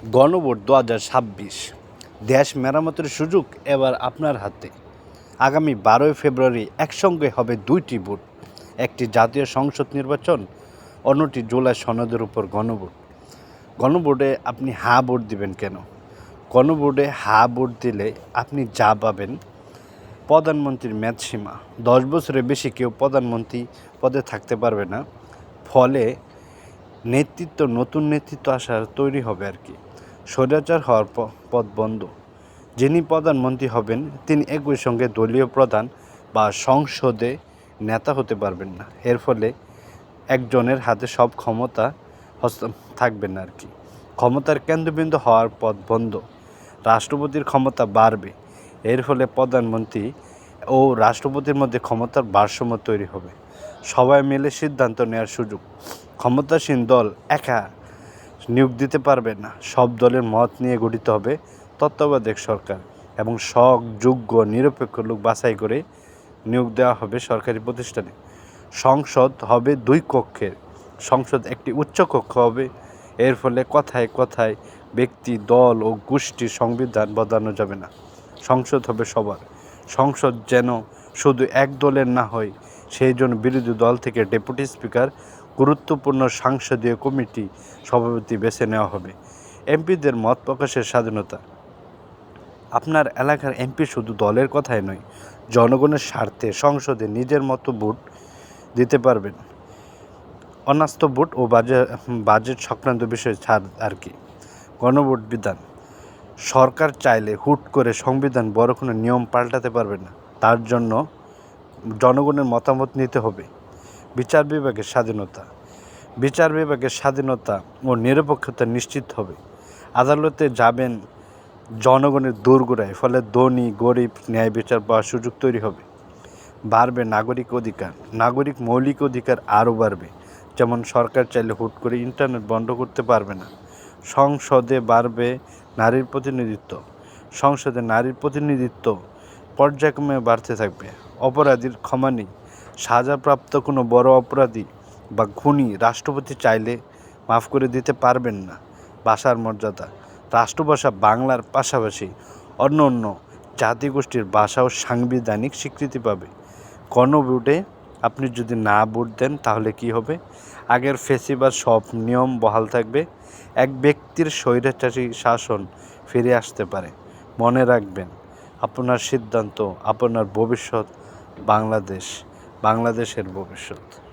গণভোট দু হাজার ছাব্বিশ। দেশ মেরামতের সুযোগ এবার আপনার হাতে। আগামী বারোই ফেব্রুয়ারি একসঙ্গে হবে দুইটি ভোট। একটি জাতীয় সংসদ নির্বাচন অন্যটি জুলাই সনদের উপর গণভোট। গণভোটে আপনি হা ভোট দিবেন কেন? গণভোটে হা ভোট দিলে আপনি যা পাবেন। প্রধানমন্ত্রীর মেয়াদসীমা দশ বছরের বেশি কেউ প্রধানমন্ত্রী পদে থাকতে পারবে না। ফলে নেতৃত্ব, নতুন নেতৃত্ব আসার তৈরি হবে আর কি। স্বৈরাচার হওয়ার পথ বন্ধ। যিনি প্রধানমন্ত্রী হবেন, তিনি একই সঙ্গে দলীয় প্রধান বা সংসদে নেতা হতে পারবেন না। এর ফলে একজনের হাতে সব ক্ষমতা হস্ত থাকবে না আর কি। ক্ষমতার কেন্দ্রবিন্দু হওয়ার পথ বন্ধ। রাষ্ট্রপতির ক্ষমতা বাড়বে। এর ফলে প্রধানমন্ত্রী ও রাষ্ট্রপতির মধ্যে ক্ষমতার ভারসাম্য তৈরি হবে। সবাই মিলে সিদ্ধান্ত নেওয়ার সুযোগ। ক্ষমতাসীন দল একা নিয়োগ দিতে পারবে না। সব দলের মত নিয়ে গঠিত হবে তত্ত্বাবধায়ক সরকার এবং সৎ যোগ্য নিরপেক্ষ লোক বাছাই করে নিয়োগ দেওয়া হবে সরকারি প্রতিষ্ঠানে। সংসদ হবে দুই কক্ষের। সংসদ একটি উচ্চ কক্ষ হবে। এর ফলে কথায় কথায় ব্যক্তি, দল ও গোষ্ঠীর সংবিধান বদলানো যাবে না। সংসদ হবে সবার। সংসদ যেন শুধু এক দলের না হয়, সেই জন্য বিরোধী দল থেকে ডেপুটি স্পিকার গুরুত্বপূর্ণ সাংসদীয় কমিটি সভাপতি বেছে নেওয়া হবে। এমপিদের মত প্রকাশের স্বাধীনতা। আপনার এলাকার এমপি শুধু দলের কথাই নয়, জনগণের স্বার্থে সংসদে নিজের মতো ভোট দিতে পারবেন। অনাস্থ ভোট ও বাজেট বাজেট সংক্রান্ত বিষয়ে ছাড় আর কি। গণভোট বিধান। সরকার চাইলে হুট করে সংবিধান বড় কোনো নিয়ম পাল্টাতে পারবে না। তার জন্য জনগণের মতামত নিতে হবে। বিচার বিভাগের স্বাধীনতা। বিচার বিভাগের স্বাধীনতা ও নিরপেক্ষতা নিশ্চিত হবে। আদালতে যাবেন জনগণের দোরগোড়ায়, ফলে ধনী, গরিব, ন্যায় বিচার পাওয়ার সুযোগ তৈরি হবে। বাড়বে নাগরিক অধিকার, নাগরিক মৌলিক অধিকার আরও বাড়বে। যেমন সরকার চাইলে হুট করে ইন্টারনেট বন্ধ করতে পারবে না। সংসদে বাড়বে নারীর প্রতিনিধিত্ব। সংসদে নারীর প্রতিনিধিত্ব পর্যায়ক্রমে বাড়তে থাকবে। অপরাধীর ক্ষমা নেই। সাজাপ্রাপ্ত কোনো বড় অপরাধী বা খুনি রাষ্ট্রপতি চাইলে মাফ করে দিতে পারবেন না। ভাষার মর্যাদা। রাষ্ট্রভাষা বাংলার পাশাপাশি অন্য অন্য জাতিগোষ্ঠীর ভাষা ও সাংবিধানিক স্বীকৃতি পাবে। গণভোটে আপনি যদি না ভোট দেন তাহলে কি হবে? আগের ফেসিবার সব নিয়ম বহাল থাকবে। এক ব্যক্তির স্বৈরাচারী শাসন ফিরে আসতে পারে। মনে রাখবেন, আপনার সিদ্ধান্ত, আপনার ভবিষ্যৎ বাংলাদেশ। বাংলাদেশের ভবিষ্যৎ।